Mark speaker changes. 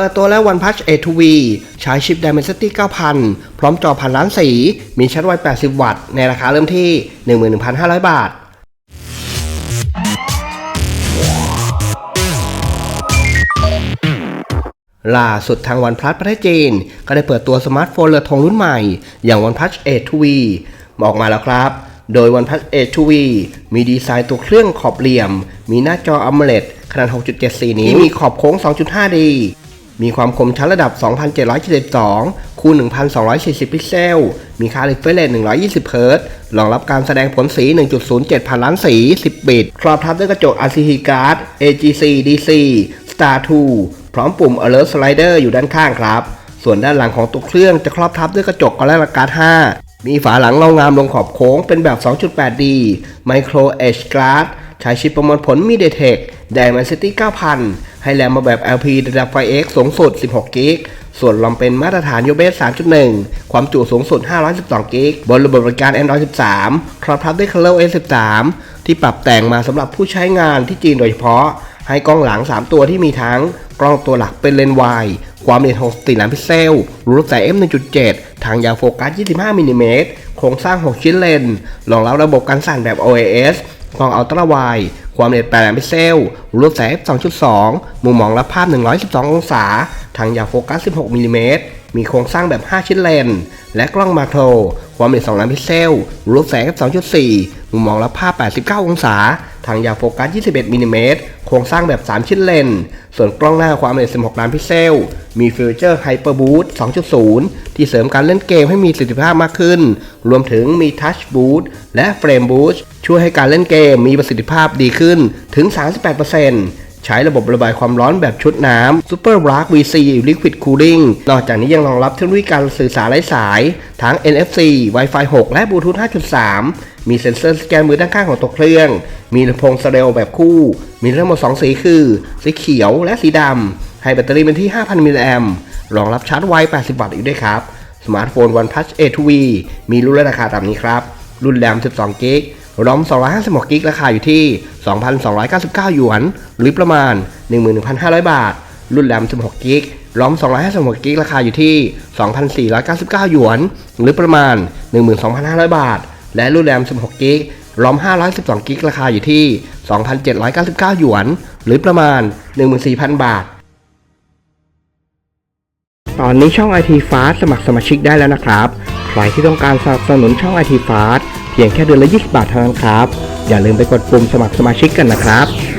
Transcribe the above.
Speaker 1: เปิดตัวแล้ว OnePlus 8 v ใช้ชิป Dimensity 9000 พร้อมจอพันล้านสี มีชาร์จไว 80 วัตต์ ในราคาเริ่มที่ 11,500 บาทล่าสุดทาง OnePlus ประเทศจีน ก็ได้เปิดตัวสมาร์ทโฟนเรือธงรุ่นใหม่ อย่าง OnePlus 8 2V ออกมาแล้วครับ โดย OnePlus 8 2V มีดีไซน์ตัวเครื่องขอบเหลี่ยม มีหน้าจอ AMOLED ขนาด 6.74 นิ้ว มีขอบโค้ง 2.5D มีความคมชัดระดับ 2772 คูณ 1240 พิกเซล มีค่า refresh rate 120เฮิรตซ์รองรับการแสดงผลสี 1.07 พันล้านสี 10 บิต ครอบทับด้วยกระจก RCT Guard AGC DC Star 2 พร้อมปุ่ม Alert Slider อยู่ด้านข้างครับ ส่วนด้านหลังของตัวเครื่องจะครอบทับด้วยกระจกกอลเลอร์การ์ด5 มีฝาหลังเงางามลงขอบโค้งเป็นแบบ 2.8D Micro Edge Glass ใช้ชิปประมวลผล MediaTek Dimensity 9000 ให้แรมมาแบบ LP ระดับ 5X สูงสุด 16 กิก ส่วนรอมเป็นมาตรฐาน USB 3.1 ความจุสูงสุด 512 กิก บนระบบบริการ Android 13 ครอบทับด้วย Color OS 13ที่ปรับแต่งมาสำหรับผู้ใช้งานที่จีนโดยเฉพาะ ให้กล้องหลัง 3 ตัวที่มีทั้ง กล้องตัวหลักเป็นเลนส์วายความละเอียด64ล้านพิกเซล รูปแสง f 1.7 ทางยาวโฟกัส 25มิลลิเมตร โครงสร้าง 6 ชิ้นเลนส์รองรับระบบการสั่นแบบ OIS กล้องอัลตร้าไวด์ ความละเอียด8พิกเซล รูปแสง f 2.2 มุมมองรับภาพ 112 องศา ทางยาวโฟกัส 16มิลลิเมตรมีโครงสร้างแบบ 5 ชิ้นเลนส์และกล้องมาโคร ความละเอียด2ล้านพิกเซล รูปแสง f 2.4 มุมมองรับภาพ 89 องศา ทางยาวโฟกัส 21มิลลิเมตรโครงสร้างแบบ 3 ชิ้นเลนส์ส่วนกล้องหน้าความละเอียด 16 ล้านพิกเซล มีฟีเจอร์ Hyper Boost 2.0 ที่เสริมการเล่นเกมให้มีประสิทธิภาพมากขึ้น รวมถึงมี Touch Boost และ Frame Boost ช่วยให้การเล่นเกมมีประสิทธิภาพดีขึ้นถึง 38%ใช้ระบบระบายความร้อนแบบชุดน้ำ Super Black VC Liquid Cooling นอกจากนี้ยังรองรับเทคโนโลยีการสื่อสารไร้สาย ทั้ง NFC Wi-Fi 6 และ Bluetooth 5.3 มีเซ็นเซอร์สแกนมือด้านข้างของตัวเครื่อง มีลำโพงสเตอริโอแบบคู่ มีทั้งหมด 2 สีคือ สีเขียวและสีดำ ให้แบตเตอรี่เป็นที่ 5,000 มิลลิแอมป์ รองรับชาร์จไว 80 วัตต์อีกด้วยครับ สมาร์ทโฟน OnePlus 8 2V มีรุ่นและราคาตามนี้ครับ รุ่นแรม 12 กิกรอม 256 กิกราคาอยู่ที่ 2,299 หยวน หรือประมาณ 11,500 บาท รุ่นแรม 16 กิกรอม 256 กิกราคาอยู่ที่ 2,499 หยวน หรือประมาณ 12,500 บาท และรุ่นแรม 16 กิกรอม 512 กิกราคาอยู่ที่ 2,799 หยวน หรือประมาณ 14,000 บาท ตอนนี้ช่อง IT Fast สมัครสมาชิกได้แล้วนะครับ ใครที่ต้องการสนับสนุนช่อง IT Fast เพียงแค่เดือนละ 20 บาทเท่านั้นครับ อย่าลืมไปกดปุ่มสมัครสมาชิกกันนะครับ